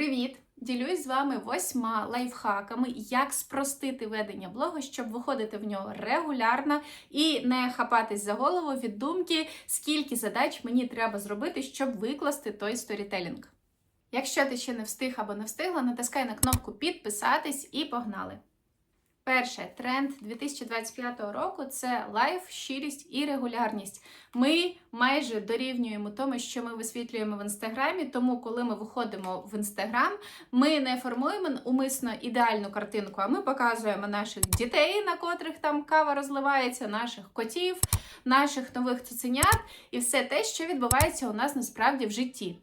Привіт! Ділюсь з вами восьма лайфхаками, як спростити ведення блогу, щоб виходити в нього регулярно і не хапатись за голову від думки, скільки задач мені треба зробити, щоб викласти той сторітелінг. Якщо ти ще не встиг або не встигла, натискай на кнопку підписатись і погнали! Перше, тренд 2025 року це лайф, щирість і регулярність. Ми майже дорівнюємо тому, що ми висвітлюємо в інстаграмі. Тому, коли ми виходимо в інстаграм, ми не формуємо умисно ідеальну картинку, а ми показуємо наших дітей, на котрих там кава розливається, наших котів, наших нових цуценят і все те, що відбувається у нас насправді в житті.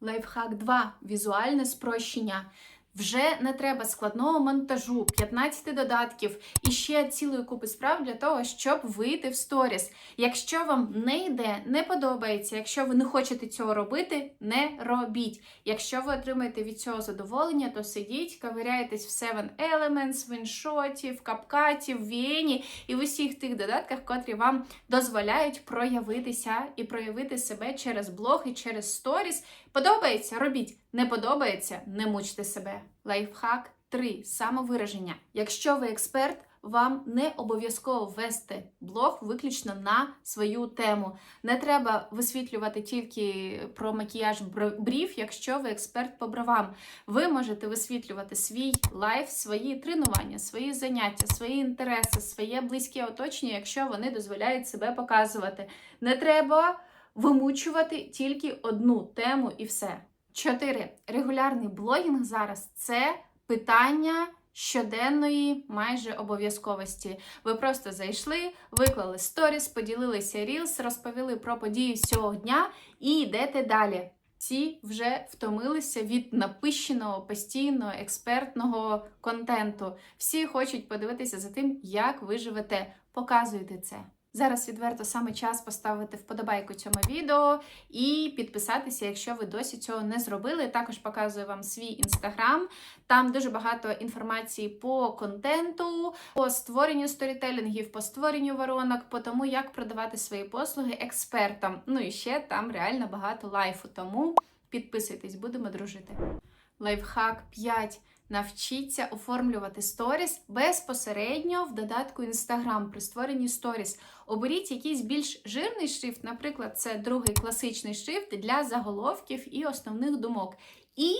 Лайфхак 2. Візуальне спрощення. Вже не треба складного монтажу, 15 додатків і ще цілої купи справ для того, щоб вийти в сторіс. Якщо вам не йде, не подобається, якщо ви не хочете цього робити, не робіть. Якщо ви отримаєте від цього задоволення, то сидіть, ковиряйтесь в Seven Elements, в іншоті, в капкаті, в Віені і в усіх тих додатках, котрі вам дозволяють проявитися і проявити себе через блог і через сторіс. Подобається, робіть. Не подобається, не мучте себе. Лайфхак 3. Самовираження. Якщо ви експерт, вам не обов'язково вести блог виключно на свою тему. Не треба висвітлювати тільки про макіяж брів, якщо ви експерт по бровам. Ви можете висвітлювати свій лайф, свої тренування, свої заняття, свої інтереси, своє близьке оточення, якщо вони дозволяють себе показувати. Не треба вимучувати тільки одну тему і все. 4. Регулярний блогінг зараз це питання щоденної майже обов'язковості. Ви просто зайшли, виклали сторіс, поділилися рілс, розповіли про події всього дня і йдете далі. Всі вже втомилися від напищеного постійного експертного контенту. Всі хочуть подивитися за тим, як ви живете. Показуйте це. Зараз відверто саме час поставити вподобайку цьому відео і підписатися, якщо ви досі цього не зробили. Також показую вам свій інстаграм. Там дуже багато інформації по контенту, по створенню сторітелінгів, по створенню воронок, по тому, як продавати свої послуги експертам. Ну і ще там реально багато лайфу. Тому підписуйтесь, будемо дружити. Лайфхак 5. Навчіться оформлювати сторіс безпосередньо в додатку Instagram при створенні сторіс. Оберіть якийсь більш жирний шрифт, наприклад, це другий класичний шрифт для заголовків і основних думок. І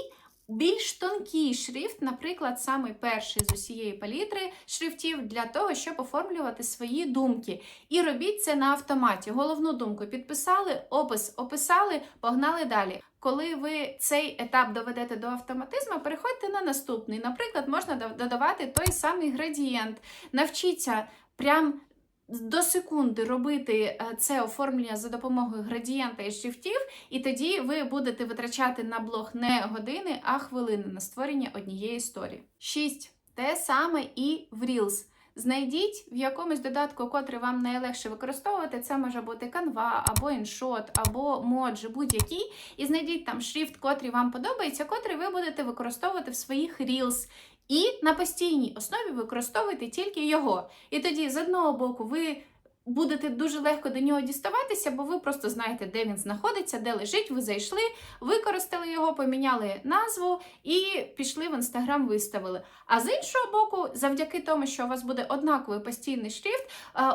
більш тонкий шрифт, наприклад, самий перший з усієї палітри шрифтів для того, щоб оформлювати свої думки. І робіть це на автоматі. Головну думку підписали, опис описали, погнали далі. Коли ви цей етап доведете до автоматизму, переходьте на наступний. Наприклад, можна додавати той самий градієнт. Навчіться прям до секунди робити е, це оформлення за допомогою градієнта і шрифтів, і тоді ви будете витрачати на блог не години, а хвилини на створення однієї історії. 6. Те саме і в Reels. Знайдіть в якомусь додатку, котрий вам найлегше використовувати. Це може бути Canva, або InShot, або Moji, будь-який. І знайдіть там шрифт, котрий вам подобається, котрий ви будете використовувати в своїх Reels. І на постійній основі використовуйте тільки його. І тоді, з одного боку, ви будете дуже легко до нього діставатися, бо ви просто знаєте, де він знаходиться, де лежить. Ви зайшли, використали його, поміняли назву і пішли в інстаграм, виставили. А з іншого боку, завдяки тому, що у вас буде однаковий постійний шрифт,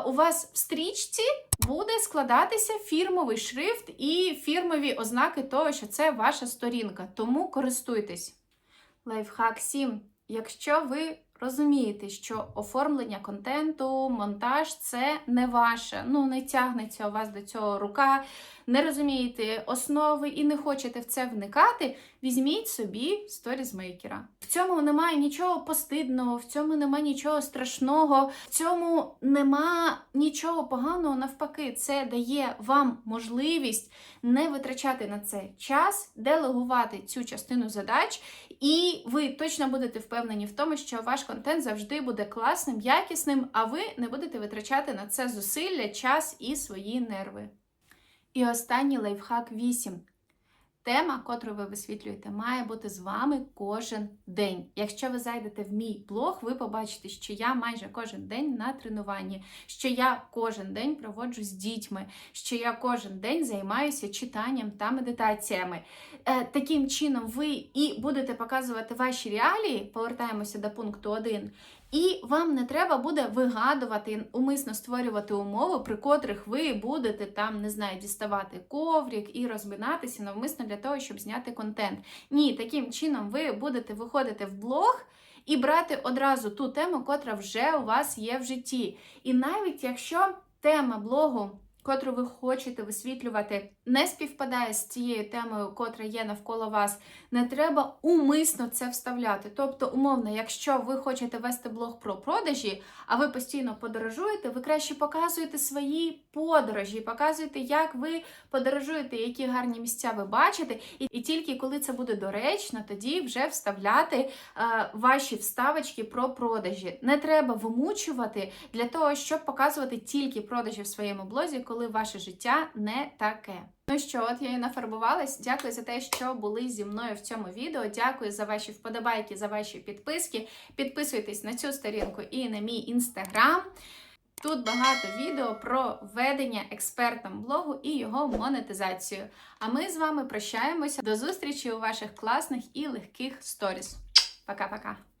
у вас в стрічці буде складатися фірмовий шрифт і фірмові ознаки того, що це ваша сторінка. Тому користуйтесь. Лайфхак 7. Якщо ви розумієте, що оформлення контенту, монтаж це не ваше, ну не тягнеться у вас до цього рука, не розумієте основи і не хочете в це вникати, візьміть собі сторізмейкера. В цьому немає нічого постидного, в цьому немає нічого страшного, в цьому нема нічого поганого. Навпаки, це дає вам можливість не витрачати на це час, делегувати цю частину задач, і ви точно будете впевнені в тому, що ваш контент завжди буде класним, якісним, а ви не будете витрачати на це зусилля, час і свої нерви. І останній лайфхак 8. Тема, котру ви висвітлюєте, має бути з вами кожен день. Якщо ви зайдете в мій блог, ви побачите, що я майже кожен день на тренуванні, що я кожен день проводжу з дітьми, що я кожен день займаюся читанням та медитаціями. Е, таким чином, ви і будете показувати ваші реалії. Повертаємося до пункту 1. І вам не треба буде вигадувати, умисно створювати умови, при котрих ви будете там, не знаю, діставати коврик і розминатися навмисно для того, щоб зняти контент. Ні, таким чином ви будете виходити в блог. І брати одразу ту тему, котра вже у вас є в житті. І навіть якщо тема блогу, котру ви хочете висвітлювати, не співпадає з тією темою, котра є навколо вас, не треба умисно це вставляти. Тобто, умовно, якщо ви хочете вести блог про продажі, а ви постійно подорожуєте, ви краще показуєте свої подорожі, показуєте, як ви подорожуєте, які гарні місця ви бачите, і, тільки коли це буде доречно, тоді вже вставляти е, ваші вставочки про продажі. Не треба вимучувати для того, щоб показувати тільки продажі в своєму блозі, коли ваше життя не таке. Ну що, от я і нафарбувалась. Дякую за те, що були зі мною в цьому відео. Дякую за ваші вподобайки, за ваші підписки. Підписуйтесь на цю сторінку і на мій інстаграм. Тут багато відео про ведення експертом блогу і його монетизацію. А ми з вами прощаємося. До зустрічі у ваших класних і легких сторіс. Пока-пока.